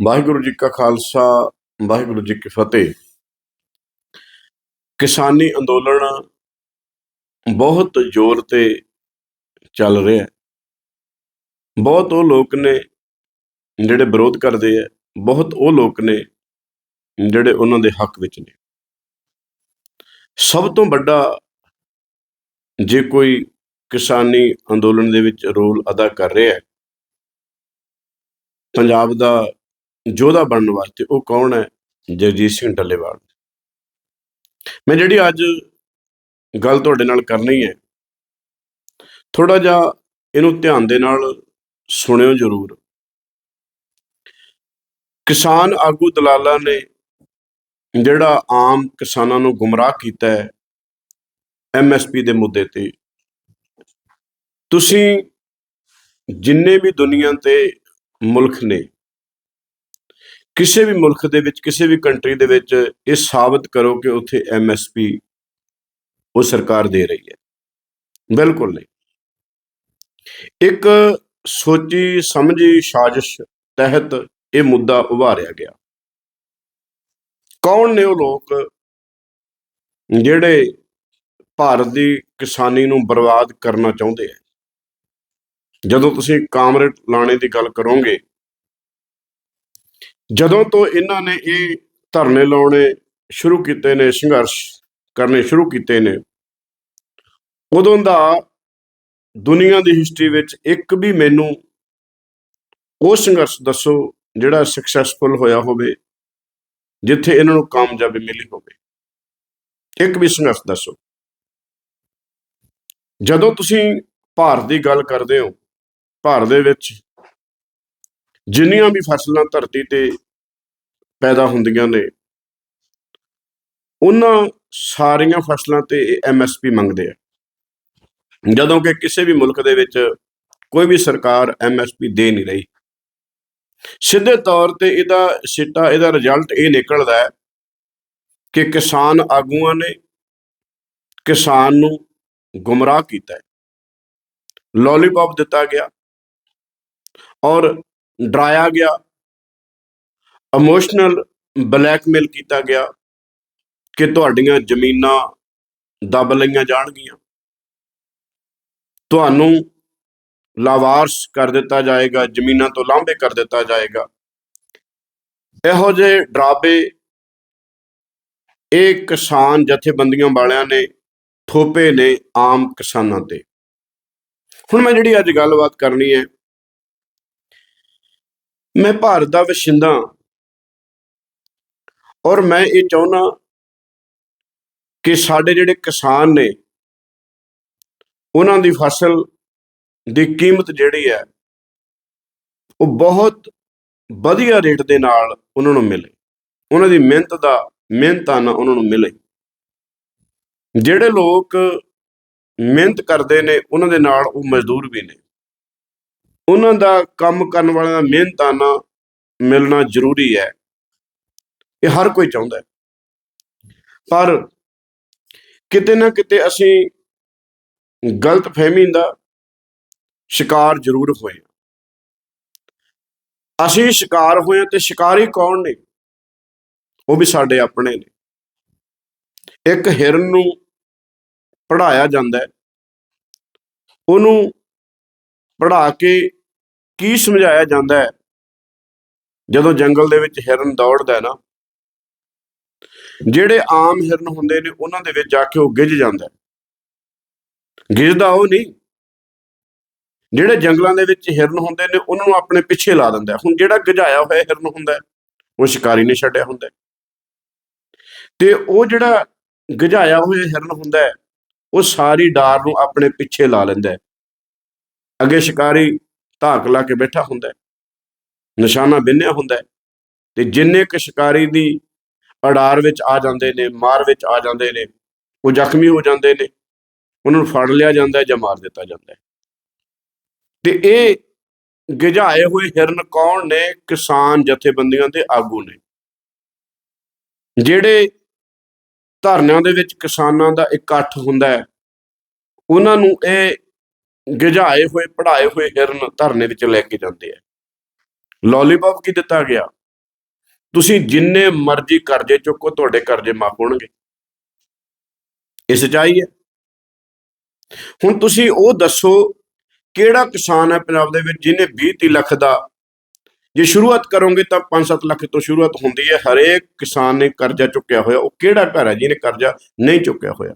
ਵਾਹਿਗੁਰੂ ਜੀ ਕਾ ਖਾਲਸਾ, ਵਾਹਿਗੁਰੂ ਜੀ ਕੀ ਫਤਿਹ। ਕਿਸਾਨੀ ਅੰਦੋਲਨ ਬਹੁਤ ਜ਼ੋਰ ਤੇ ਚੱਲ ਰਿਹਾ ਹੈ। ਬਹੁਤ ਉਹ ਲੋਕ ਨੇ ਜਿਹੜੇ ਵਿਰੋਧ ਕਰਦੇ ਆ, ਬਹੁਤ ਉਹ ਲੋਕ ਨੇ ਜਿਹੜੇ ਉਹਨਾਂ ਦੇ ਹੱਕ ਵਿੱਚ ਨੇ। ਸਭ ਤੋਂ ਵੱਡਾ ਜੇ ਕੋਈ ਕਿਸਾਨੀ ਅੰਦੋਲਨ ਦੇ ਵਿੱਚ ਰੋਲ ਅਦਾ ਕਰ ਰਿਹਾ ਹੈ, ਪੰਜਾਬ ਦਾ ਯੋਧਾ ਬਣਨ ਵਾਸਤੇ ਉਹ ਕੌਣ ਹੈ? ਜਗਜੀਤ ਸਿੰਘ ਡੱਲੇਵਾਲ। ਮੈਂ ਜਿਹੜੀ ਅੱਜ ਗੱਲ ਤੁਹਾਡੇ ਨਾਲ ਕਰਨੀ ਹੈ ਥੋੜਾ ਜਿਹਾ ਇਹਨੂੰ ਧਿਆਨ ਦੇ ਨਾਲ ਸੁਣਿਓ ਜ਼ਰੂਰ। ਕਿਸਾਨ ਆਗੂ ਦਲਾਲਾਂ ਨੇ ਜਿਹੜਾ ਆਮ ਕਿਸਾਨਾਂ ਨੂੰ ਗੁੰਮਰਾਹ ਕੀਤਾ ਹੈ ਐਮਐਸਪੀ ਦੇ ਮੁੱਦੇ ਤੇ। ਤੁਸੀਂ ਜਿੰਨੇ ਵੀ ਦੁਨੀਆ ਤੇ ਮੁਲਕ ਨੇ ਕਿਸੇ ਵੀ ਮੁਲਕ ਦੇ ਵਿੱਚ, ਕਿਸੇ ਵੀ ਕੰਟਰੀ ਦੇ ਵਿੱਚ ਇਹ ਸਾਬਤ ਕਰੋ ਕਿ ਉੱਥੇ ਐਮਐਸਪੀ ਉਹ ਸਰਕਾਰ ਦੇ ਰਹੀ ਹੈ। ਬਿਲਕੁਲ ਨਹੀਂ। ਇੱਕ ਸੋਚੀ ਸਮਝੀ ਸਾਜ਼ਿਸ਼ ਤਹਿਤ ਇਹ ਮੁੱਦਾ ਉਭਾਰਿਆ ਗਿਆ। ਕੌਣ ਨੇ ਉਹ ਲੋਕ ਜਿਹੜੇ ਭਾਰਤ ਦੀ ਕਿਸਾਨੀ ਨੂੰ ਬਰਬਾਦ ਕਰਨਾ ਚਾਹੁੰਦੇ ਆ? ਜਦੋਂ ਤੁਸੀਂ ਕਾਮਰੇਡ ਲਾਣੇ ਦੀ ਗੱਲ ਕਰੋਗੇ ਜਦੋਂ ਤੋਂ ਇਹਨਾਂ ਨੇ ਇਹ ਧਰਨੇ ਲਾਉਣੇ ਸ਼ੁਰੂ ਕੀਤੇ ਨੇ, ਸੰਘਰਸ਼ ਕਰਨੇ ਸ਼ੁਰੂ ਕੀਤੇ ਨੇ, ਉਦੋਂ ਦਾ ਦੁਨੀਆ ਦੀ ਹਿਸਟਰੀ ਵਿੱਚ ਇੱਕ ਵੀ ਮੈਨੂੰ ਉਹ ਸੰਘਰਸ਼ ਦੱਸੋ ਜਿਹੜਾ ਸਕਸੈਸਫੁਲ ਹੋਇਆ ਹੋਵੇ, ਜਿੱਥੇ ਇਹਨਾਂ ਨੂੰ ਕਾਮਯਾਬੀ ਮਿਲੀ ਹੋਵੇ। ਇੱਕ ਵੀ ਸੰਘਰਸ਼ ਦੱਸੋ। ਜਦੋਂ ਤੁਸੀਂ ਭਾਰਤ ਦੀ ਗੱਲ ਕਰਦੇ ਹੋ, ਭਾਰਤ ਦੇ ਵਿੱਚ ਜਿੰਨੀਆਂ ਵੀ ਫਸਲਾਂ ਧਰਤੀ ਤੇ ਪੈਦਾ ਹੁੰਦੀਆਂ ਨੇ। ਉਹਨਾਂ ਸਾਰੀਆਂ ਫਸਲਾਂ ਤੇ ਇਹ ਐਮਐਸਪੀ ਮੰਗਦੇ ਆ। ਜਦੋਂ ਕਿ ਕਿਸੇ ਵੀ ਮੁਲਕ ਦੇ ਵਿੱਚ ਕੋਈ ਵੀ ਸਰਕਾਰ ਐਮਐਸਪੀ ਦੇ ਨਹੀਂ ਰਹੀ। ਸਿੱਧੇ ਤੌਰ ਤੇ ਇਹਦਾ ਸਿੱਟਾ, ਇਹਦਾ ਰਿਜ਼ਲਟ ਇਹ ਨਿਕਲਦਾ ਹੈ ਕਿ ਕਿਸਾਨ ਆਗੂਆਂ ਨੇ ਕਿਸਾਨ ਨੂੰ ਗੁੰਮਰਾਹ ਕੀਤਾ ਹੈ। ਲੋਲੀਪੌਪ ਦਿੱਤਾ ਗਿਆ ਔਰ ਡਰਾਇਆ ਗਿਆ ਇਮੋਸ਼ਨਲ ਬਲੈਕਮੇਲ ਕੀਤਾ ਗਿਆ ਕਿ ਤੁਹਾਡੀਆਂ ਜ਼ਮੀਨਾਂ ਦਬ ਲਈਆਂ ਜਾਣਗੀਆਂ। ਤੁਹਾਨੂੰ ਲਾਵਾਰਸ ਕਰ ਦਿੱਤਾ ਜਾਏਗਾ, ਜ਼ਮੀਨਾਂ ਤੋਂ ਲਾਂਭੇ ਕਰ ਦਿੱਤਾ ਜਾਏਗਾ। ਇਹੋ ਜਿਹੇ ਡਰਾਬੇ ਇਹ ਕਿਸਾਨ ਜਥੇਬੰਦੀਆਂ ਵਾਲਿਆਂ ਨੇ ਥੋਪੇ ਨੇ ਆਮ ਕਿਸਾਨਾਂ ਤੇ। ਹੁਣ ਮੈਂ ਜਿਹੜੀ ਅੱਜ ਗੱਲਬਾਤ ਕਰਨੀ ਹੈ, ਮੈਂ ਭਾਰਤ ਦਾ ਵਸਿੰਦਾ ਔਰ ਮੈਂ ਇਹ ਚਾਹੁੰਦਾ ਕਿ ਸਾਡੇ ਜਿਹੜੇ ਕਿਸਾਨ ਨੇ, ਉਹਨਾਂ ਦੀ ਫਸਲ ਦੀ ਕੀਮਤ ਜਿਹੜੀ ਹੈ, ਉਹ ਬਹੁਤ ਵਧੀਆ ਰੇਟ ਦੇ ਨਾਲ ਉਹਨਾਂ ਨੂੰ ਮਿਲੇ। ਉਹਨਾਂ ਦੀ ਮਿਹਨਤ ਦਾ ਮਿਹਨਤਾਨਾ ਉਹਨਾਂ ਨੂੰ ਮਿਲੇ। ਜਿਹੜੇ ਲੋਕ ਮਿਹਨਤ ਕਰਦੇ ਨੇ, ਉਹਨਾਂ ਦੇ ਨਾਲ ਉਹ ਮਜ਼ਦੂਰ ਵੀ ਨੇ। ਉਹਨਾਂ ਦਾ ਕੰਮ ਕਰਨ ਵਾਲਿਆਂ ਦਾ ਮਿਹਨਤਾਨਾ ਮਿਲਣਾ ਜ਼ਰੂਰੀ ਹੈ। ਇਹ ਹਰ ਕੋਈ ਚਾਹੁੰਦਾ ਹੈ। ਪਰ ਕਿਤੇ ਨਾ ਕਿਤੇ ਅਸੀਂ ਗਲਤ ਫਹਿਮੀ ਦਾ ਸ਼ਿਕਾਰ ਜ਼ਰੂਰ ਹੋਏ ਅਸੀਂ ਸ਼ਿਕਾਰ ਹੋਏ ਤੇ ਸ਼ਿਕਾਰੀ ਕੌਣ ਨੇ? ਉਹ ਵੀ ਸਾਡੇ ਆਪਣੇ ਨੇ। ਇੱਕ ਹਿਰਨ ਨੂੰ ਪੜਾਇਆ ਜਾਂਦਾ ਹੈ। ਉਹਨੂੰ ਪੜਾ ਕੇ ਕੀ ਸਮਝਾਇਆ ਜਾਂਦਾ ਹੈ? ਜਦੋਂ ਜੰਗਲ ਦੇ ਵਿੱਚ ਹਿਰਨ ਦੌੜਦਾ ਹੈ ਨਾ ਜਿਹੜੇ ਆਮ ਹਿਰਨ ਹੁੰਦੇ ਨੇ ਉਹਨਾਂ ਦੇ ਵਿੱਚ ਜਾ ਕੇ ਉਹ ਗਿੱਜ ਜਾਂਦਾ ਹੈ। ਗਿੱਜਦਾ ਉਹ ਨਹੀਂ। ਜਿਹੜੇ ਜੰਗਲਾਂ ਦੇ ਵਿੱਚ ਹਿਰਨ ਹੁੰਦੇ ਨੇ ਉਹਨਾਂ ਨੂੰ ਆਪਣੇ ਪਿੱਛੇ ਲਾ ਦਿੰਦਾ ਹੁਣ ਜਿਹੜਾ ਗਜਾਇਆ ਹੋਇਆ ਹਿਰਨ ਹੁੰਦਾ ਉਹ ਸ਼ਿਕਾਰੀ ਨੇ ਛੱਡਿਆ ਹੁੰਦਾ ਤੇ ਉਹ ਜਿਹੜਾ ਗਜਾਇਆ ਹੋਇਆ ਹਿਰਨ ਹੁੰਦਾ ਹੈ, ਉਹ ਸਾਰੀ ਡਾਰ ਨੂੰ ਆਪਣੇ ਪਿੱਛੇ ਲਾ ਲੈਂਦਾ ਹੈ। ਅੱਗੇ ਸ਼ਿਕਾਰੀ ਧਾਕ ਲਾ ਕੇ ਬੈਠਾ ਹੁੰਦਾ ਨਿਸ਼ਾਨਾ ਬਿੰਨਿਆ ਹੁੰਦਾ ਤੇ ਜਿੰਨੇ ਕ ਸ਼ਿਕਾਰੀ ਦੀ ਅਡਾਰ ਵਿੱਚ ਆ ਜਾਂਦੇ ਨੇ, ਮਾਰ ਵਿੱਚ ਆ ਜਾਂਦੇ ਨੇ, ਉਹ ਜ਼ਖਮੀ ਹੋ ਜਾਂਦੇ ਨੇ, ਉਹਨਾਂ ਨੂੰ ਫੜ ਲਿਆ ਜਾਂਦਾ ਹੈ ਜਾਂ ਮਾਰ ਦਿੱਤਾ ਜਾਂਦਾ ਹੈ। ਤੇ ਇਹ ਗਿਝਾਏ ਹੋਏ ਹਿਰਨ ਕੌਣ ਨੇ? ਕਿਸਾਨ ਜਥੇਬੰਦੀਆਂ ਦੇ ਆਗੂ ਨੇ। ਜਿਹੜੇ ਧਰਨਿਆਂ ਦੇ ਵਿੱਚ ਕਿਸਾਨਾਂ ਦਾ ਇਕੱਠ ਹੁੰਦਾ ਹੈ, ਉਹਨਾਂ ਨੂੰ ਇਹ ਗਿਝਾਏ ਹੋਏ ਪੜਾਏ ਹੋਏ ਹਿਰਨ ਧਰਨੇ ਵਿੱਚ ਲੈ ਕੇ ਜਾਂਦੇ ਆ ਲੋਲੀਪੌਪ ਕੀ ਦਿੱਤਾ ਗਿਆ? ਤੁਸੀਂ ਜਿੰਨੇ ਮਰਜ਼ੀ ਕਰਜ਼ੇ ਚੁੱਕੋ, ਤੁਹਾਡੇ ਕਰਜ਼ੇ ਮਾਫ ਹੋਣਗੇ। ਇਹ ਸੱਚਾਈ ਹੈ। ਹੁਣ ਤੁਸੀਂ ਉਹ ਦੱਸੋ, ਕਿਹੜਾ ਕਿਸਾਨ ਹੈ ਪੰਜਾਬ ਦੇ ਵਿੱਚ ਜਿਹਨੇ 20 30 ਲੱਖ ਦਾ ਜੇ ਸ਼ੁਰੂਆਤ ਕਰੋਗੇ ਤਾਂ 5-7 ਲੱਖ ਤੋਂ ਸ਼ੁਰੂਆਤ ਹੁੰਦੀ ਹੈ। ਹਰੇਕ ਕਿਸਾਨ ਨੇ ਕਰਜ਼ਾ ਚੁੱਕਿਆ ਹੋਇਆ। ਉਹ ਕਿਹੜਾ ਘਰ ਹੈ ਜਿਹਨੇ ਕਰਜ਼ਾ ਨਹੀਂ ਚੁੱਕਿਆ ਹੋਇਆ?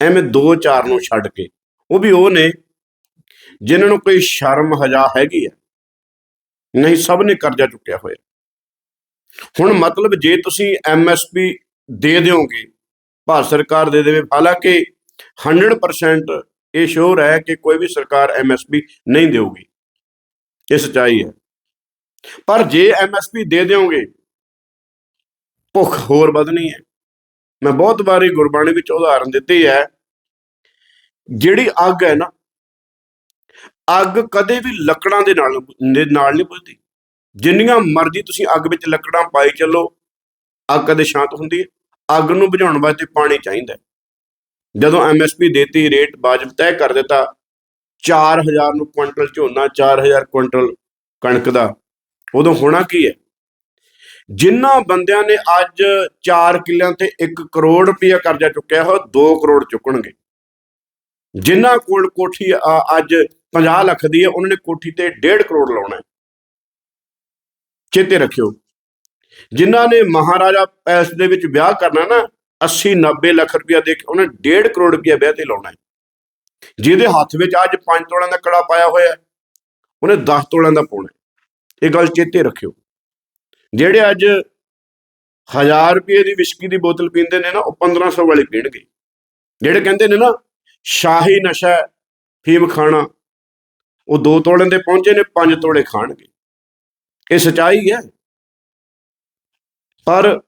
ਐਵੇਂ 2-4 ਨੂੰ ਛੱਡ ਕੇ। ਉਹ ਵੀ ਉਹ ਨੇ ਜਿਨ੍ਹਾਂ ਨੂੰ ਕੋਈ ਸ਼ਰਮ ਹਜਾ ਹੈਗੀ ਹੈ। ਨਹੀਂ, ਸਭ ਨੇ ਕਰਜ਼ਾ ਚੁੱਕਿਆ ਹੋਇਆ। ਹੁਣ ਮਤਲਬ ਜੇ ਤੁਸੀਂ ਐਮਐਸਪੀ ਦੇ ਦਿਓਗੇ ਭਾਰਤ ਸਰਕਾਰ ਦੇ ਦੇਵੇ ਹਾਲਾਂਕਿ 100% ਇਹ ਸ਼ੋਰ ਹੈ ਕਿ ਕੋਈ ਵੀ ਸਰਕਾਰ ਐਮਐਸਪੀ ਨਹੀਂ ਦੇਊਗੀ। ਇਹ ਸੱਚਾਈ ਹੈ। ਪਰ ਜੇ ਐਮਐਸਪੀ ਦੇ ਦਿਓਗੇ ਭੁੱਖ ਹੋਰ ਵਧਣੀ ਹੈ। ਮੈਂ ਬਹੁਤ ਵਾਰੀ ਗੁਰਬਾਣੀ ਵਿੱਚ ਉਦਾਹਰਨ ਦਿੱਤੀ ਹੈ ਜਿਹੜੀ ਅੱਗ ਹੈ ਨਾ ਅੱਗ ਕਦੇ ਵੀ ਲੱਕੜਾਂ ਦੇ ਨਾਲ ਦੇ ਨਾਲ ਨਹੀਂ ਬੁਝਦੀ। ਜਿੰਨੀਆਂ ਮਰਜ਼ੀ ਤੁਸੀਂ ਅੱਗ ਵਿੱਚ ਲੱਕੜਾਂ ਪਾਈ ਚੱਲੋ, ਅੱਗ ਕਦੇ ਸ਼ਾਂਤ ਹੁੰਦੀ ਹੈ। ਅੱਗ ਨੂੰ ਬੁਝਾਉਣ ਵਾਸਤੇ ਪਾਣੀ ਚਾਹੀਦਾ ਹੈ। ਜਦੋਂ ਐਮਐਸਪੀ ਦੇਤੀ, ਰੇਟ ਵਾਜਬ ਤੈਅ ਕਰ ਦਿੱਤਾ 4000 ਨੂੰ ਕੁਇੰਟਲ ਝੋਨਾ 4000 ਕੁਇੰਟਲ ਕਣਕ ਦਾ, ਉਦੋਂ ਹੋਣਾ ਕੀ ਹੈ? ਜਿਨ੍ਹਾਂ ਬੰਦਿਆਂ ਨੇ ਅੱਜ 4 ਕਿੱਲਿਆਂ ਤੇ 1 ਕਰੋੜ ਰੁਪਇਆ ਕਰਜ਼ਾ ਚੁੱਕਿਆ ਹੋ 2 ਕਰੋੜ ਚੁੱਕਣਗੇ। ਜਿਨ੍ਹਾਂ ਕੋਲ ਕੋਠੀ ਅੱਜ 50 ਲੱਖ ਦੀ ਹੈ, ਉਹਨਾਂ ਨੇ ਕੋਠੀ ਤੇ 1.5 ਕਰੋੜ ਲਾਉਣਾ ਹੈ। ਚੇਤੇ ਰੱਖਿਓ। ਜਿਨ੍ਹਾਂ ਨੇ ਮਹਾਰਾਜਾ ਪੈਸ ਦੇ ਵਿੱਚ ਵਿਆਹ ਕਰਨਾ ਨਾ 80 90 ਲੱਖ ਰੁਪਇਆ ਦੇ ਕੇ ਉਹਨੇ 1.5 ਕਰੋੜ ਰੁਪਇਆ ਵਿਆਹ ਤੇ ਲਾਉਣਾ ਹੈ। ਜਿਹਦੇ ਹੱਥ ਵਿੱਚ ਅੱਜ 5 ਤੋਲਿਆਂ ਦਾ ਕੜਾ ਪਾਇਆ ਹੋਇਆ ਉਹਨੇ 10 ਤੋਲਿਆਂ ਦਾ ਪਾਉਣਾ ਇਹ ਗੱਲ ਚੇਤੇ ਰੱਖਿਓ। ਜਿਹੜੇ ਅੱਜ 1000 ਰੁਪਏ ਦੀ ਵਿਸਕੀ ਦੀ ਬੋਤਲ ਪੀਂਦੇ ਨੇ ਨਾ, ਉਹ 1500 ਵਾਲੀ ਪੀਣਗੇ। ਜਿਹੜੇ ਕਹਿੰਦੇ ਨੇ ਨਾ, ਸ਼ਾਹੀ ਨਸ਼ਾ ਫੀਮ ਖਾਣਾ, ਉਹ ਦੋ ਤੋਲਿਆਂ ਦੇ ਪਹੁੰਚੇ ਨੇ, ਪੰਜ ਤੋਲੇ ਖਾਣਗੇ। ਇਹ ਸਚਾਈ ਹੈ। ਪਰ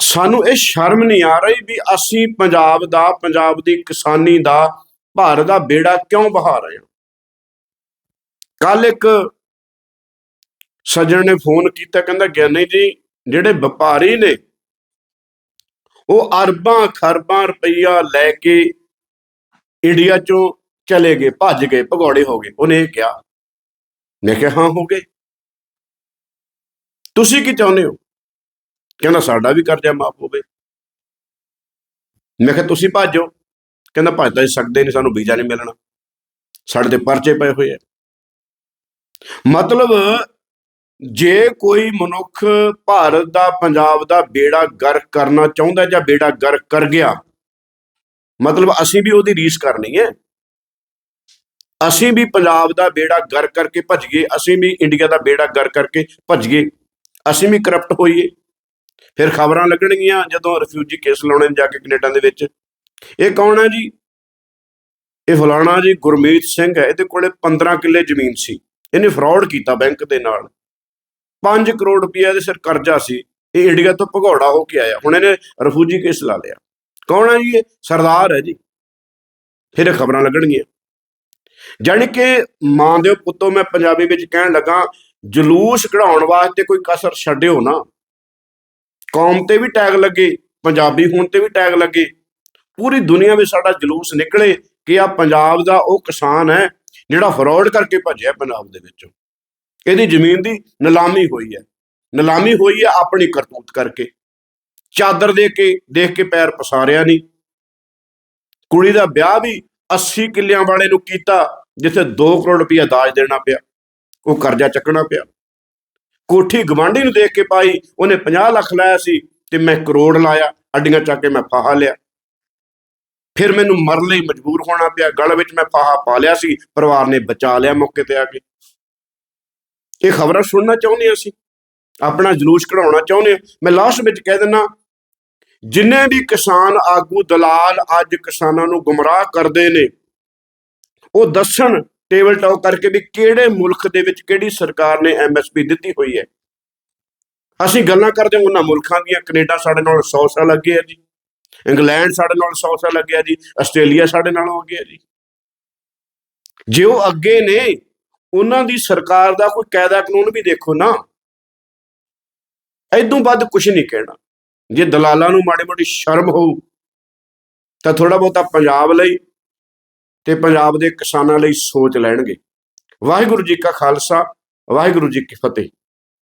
ਸਾਨੂੰ ਇਹ ਸ਼ਰਮ ਨਹੀਂ ਆ ਰਹੀ ਵੀ ਅਸੀਂ ਪੰਜਾਬ ਦਾ, ਪੰਜਾਬ ਦੀ ਕਿਸਾਨੀ ਦਾ, ਭਾਰਤ ਦਾ ਬੇੜਾ ਕਿਉਂ ਬਹਾ ਰਹੇ ਹਾਂ? ਕੱਲ ਇੱਕ ਸੱਜਣ ਨੇ ਫੋਨ ਕੀਤਾ, ਕਹਿੰਦਾ ਗਿਆਨੀ ਜੀ, ਜਿਹੜੇ ਵਪਾਰੀ ਨੇ, ਉਹ ਅਰਬਾਂ, ਖਰਬਾਂ ਰੁਪਈਆ ਲੈ ਕੇ ਇੰਡੀਆ ਚੋਂ ਚਲੇ ਗਏ, ਭੱਜ ਗਏ, ਭਗੌੜੇ ਹੋ ਗਏ। ਉਹਨੇ ਇਹ ਕਿਹਾ। ਮੈਂ ਕਿਹਾ, ਹਾਂ, ਹੋ ਗਏ। ਤੁਸੀਂ ਕੀ ਚਾਹੁੰਦੇ ਹੋ? ਕਹਿੰਦਾ, ਸਾਡਾ ਵੀ ਕਰਜ਼ਾ ਮਾਫ ਹੋਵੇ। ਮੈਂ ਕਿਹਾ, ਤੁਸੀਂ ਭੱਜੋ। ਕਹਿੰਦਾ ਭੱਜ ਤਾਂ ਸਕਦੇ ਨਹੀਂ, ਸਾਨੂੰ ਵੀਜ਼ਾ ਨਹੀਂ ਮਿਲਣਾ। ਸਾਡੇ ਤੇ ਪਰਚੇ ਪਏ ਹੋਏ ਆ। ਮਤਲਬ, ਜੇ ਕੋਈ ਮਨੁੱਖ ਭਾਰਤ ਦਾ, ਪੰਜਾਬ ਦਾ ਬੇੜਾ ਗਰਕ ਕਰਨਾ ਚਾਹੁੰਦਾ ਜਾਂ ਬੇੜਾ ਗਰਕ ਕਰ ਗਿਆ, ਮਤਲਬ ਅਸੀਂ ਵੀ ਉਹਦੀ ਰੀਸ ਕਰਨੀ ਹੈ। ਅਸੀਂ ਵੀ ਪੰਜਾਬ ਦਾ ਬੇੜਾ ਗਰ ਕਰਕੇ ਭੱਜ ਗਏ, ਅਸੀਂ ਵੀ ਇੰਡੀਆ ਦਾ ਬੇੜਾ ਗਰ ਕਰਕੇ ਭੱਜ ਗਏ। ਅਸੀਂ ਵੀ ਕਰਪਟ ਹੋਈਏ। ਫਿਰ ਖਬਰਾਂ ਲੱਗਣਗੀਆਂ ਜਦੋਂ ਰਿਫਿਊਜੀ ਕੇਸ ਲਾਉਣੇ ਨੇ ਜਾ ਕੇ ਕੈਨੇਡਾ ਦੇ ਵਿੱਚ। ਇਹ ਕੌਣ ਹੈ ਜੀ? ਇਹ ਫਲਾਣਾ ਜੀ ਗੁਰਮੀਤ ਸਿੰਘ ਹੈ। ਇਹਦੇ ਕੋਲੇ 15 ਕਿੱਲੇ ਜ਼ਮੀਨ ਸੀ। ਇਹਨੇ ਫਰਾਡ ਕੀਤਾ ਬੈਂਕ ਦੇ ਨਾਲ। 5 ਕਰੋੜ ਰੁਪਏ ਇਹਦੇ ਸਿਰ ਕਰਜ਼ਾ ਸੀ। ਇਹ ਇੰਡੀਆ ਤੋਂ ਭਗੌੜਾ ਹੋ ਕੇ ਆਇਆ। ਹੁਣ ਇਹਨੇ ਰਿਫਿਊਜੀ ਕੇਸ ਲਾ ਲਿਆ। ਕੌਣ ਹੈ ਜੀ ਇਹ? ਸਰਦਾਰ ਹੈ ਜੀ। ਫਿਰ ਇਹ ਖਬਰਾਂ ਲੱਗਣਗੀਆਂ। ਜਾਣੀ ਕਿ ਮਾਂ ਦੇ ਪੁੱਤੋ ਮੈਂ ਪੰਜਾਬੀ ਵਿੱਚ ਕਹਿਣ ਲੱਗਾ, ਜਲੂਸ ਕਢਾਉਣ ਵਾਸਤੇ ਕੋਈ ਕਸਰ ਛੱਡਿਓ ਨਾ। ਕੌਮ ਤੇ ਵੀ ਟੈਗ ਲੱਗੇ, ਪੰਜਾਬੀ ਹੋਣ ਤੇ ਵੀ ਟੈਗ ਲੱਗੇ। ਪੂਰੀ ਦੁਨੀਆ ਵਿੱਚ ਸਾਡਾ ਜਲੂਸ ਨਿਕਲੇ ਕਿ ਆ ਪੰਜਾਬ ਦਾ ਉਹ ਕਿਸਾਨ ਹੈ, ਜਿਹੜਾ ਫਰਾਡ ਕਰਕੇ ਭੱਜਿਆ ਪੰਜਾਬ ਦੇ ਵਿੱਚੋਂ। ਇਹਦੀ ਜ਼ਮੀਨ ਦੀ ਨਿਲਾਮੀ ਹੋਈ ਹੈ। ਨਿਲਾਮੀ ਹੋਈ ਹੈ ਆਪਣੀ ਕਰਤੂਤ ਕਰਕੇ। ਚਾਦਰ ਦੇ ਕੇ, ਦੇਖ ਕੇ ਪੈਰ ਪਸਾਰਿਆ ਨਹੀਂ। ਕੁੜੀ ਦਾ ਵਿਆਹ ਵੀ 80 ਕਿੱਲਿਆਂ ਵਾਲੇ ਨੂੰ ਕੀਤਾ। ਜਿੱਥੇ 2 ਕਰੋੜ ਰੁਪਇਆ ਦਾਜ ਦੇਣਾ ਪਿਆ ਉਹ ਕਰਜ਼ਾ ਚੱਕਣਾ ਪਿਆ। ਕੋਠੀ ਗਵਾਂਢੀ ਨੂੰ ਦੇਖ ਕੇ ਪਾਈ ਉਹਨੇ 50 ਲੱਖ ਲਾਇਆ ਸੀ ਤੇ ਮੈਂ ਕਰੋੜ ਲਾਇਆ ਅੱਡੀਆਂ ਚੱਕ ਕੇ ਮੈਂ ਫਾਹਾ ਲਿਆ। ਫਿਰ ਮੈਨੂੰ ਮਰਨ ਲਈ ਮਜਬੂਰ ਹੋਣਾ ਪਿਆ ਗਲ ਵਿੱਚ ਮੈਂ ਫਾਹਾ ਪਾ ਲਿਆ ਸੀ ਪਰਿਵਾਰ ਨੇ ਬਚਾ ਲਿਆ ਮੌਕੇ ਤੇ ਆ ਕੇ। ਇਹ ਖਬਰਾਂ ਸੁਣਨਾ ਚਾਹੁੰਦੇ ਹਾਂ ਅਸੀਂ ਆਪਣਾ ਜਲੂਸ ਕਢਾਉਣਾ ਚਾਹੁੰਦੇ ਹਾਂ। ਮੈਂ ਲਾਸਟ ਵਿੱਚ ਕਹਿ ਦਿੰਦਾ ਜਿੰਨੇ ਵੀ ਕਿਸਾਨ ਆਗੂ ਦਲਾਲ ਅੱਜ ਕਿਸਾਨਾਂ ਨੂੰ ਗੁੰਮਰਾਹ ਕਰਦੇ ਨੇ ਉਹ ਦੱਸਣ ਟੇਬਲ ਟਾਕ ਕਰਕੇ ਵੀ ਕਿਹੜੇ ਮੁਲਕ ਦੇ ਵਿੱਚ ਕਿਹੜੀ ਸਰਕਾਰ ਨੇ ਐਮਐਸਪੀ ਦਿੱਤੀ ਹੋਈ ਹੈ। ਅਸੀਂ ਗੱਲਾਂ ਕਰਦੇ ਹਾਂ, ਉਹਨਾਂ ਮੁਲਕਾਂ ਦੀਆਂ। ਕੈਨੇਡਾ ਸਾਡੇ ਨਾਲ 100 ਸਾਲ ਅੱਗੇ ਹੈ ਜੀ। ਇੰਗਲੈਂਡ ਸਾਡੇ ਨਾਲ 100 ਸਾਲ ਅੱਗੇ ਹੈ ਜੀ। ਆਸਟ੍ਰੇਲੀਆ ਸਾਡੇ ਨਾਲੋਂ ਅੱਗੇ ਹੈ ਜੀ। ਜੇ ਉਹ ਅੱਗੇ ਨੇ, ਉਹਨਾਂ ਦੀ ਸਰਕਾਰ ਦਾ ਕੋਈ ਕਾਇਦਾ ਕਾਨੂੰਨ ਵੀ ਦੇਖੋ ਨਾ। ਐਦੋਂ ਵੱਧ ਕੁਝ ਨਹੀਂ ਕਹਿਣਾ। ਜੇ ਦਲਾਲਾਂ ਨੂੰ ਮਾੜੀ ਮੋਟੀ ਸ਼ਰਮ ਹੋਊ, ਤਾਂ ਥੋੜਾ ਬਹੁਤਾ ਪੰਜਾਬ ਲਈ ਤੇ ਪੰਜਾਬ ਦੇ ਕਿਸਾਨਾਂ ਲਈ ਸੋਚ ਲੈਣਗੇ। ਵਾਹਿਗੁਰੂ ਜੀ ਕਾ ਖਾਲਸਾ, ਵਾਹਿਗੁਰੂ ਜੀ ਕੀ ਫਤਿਹ।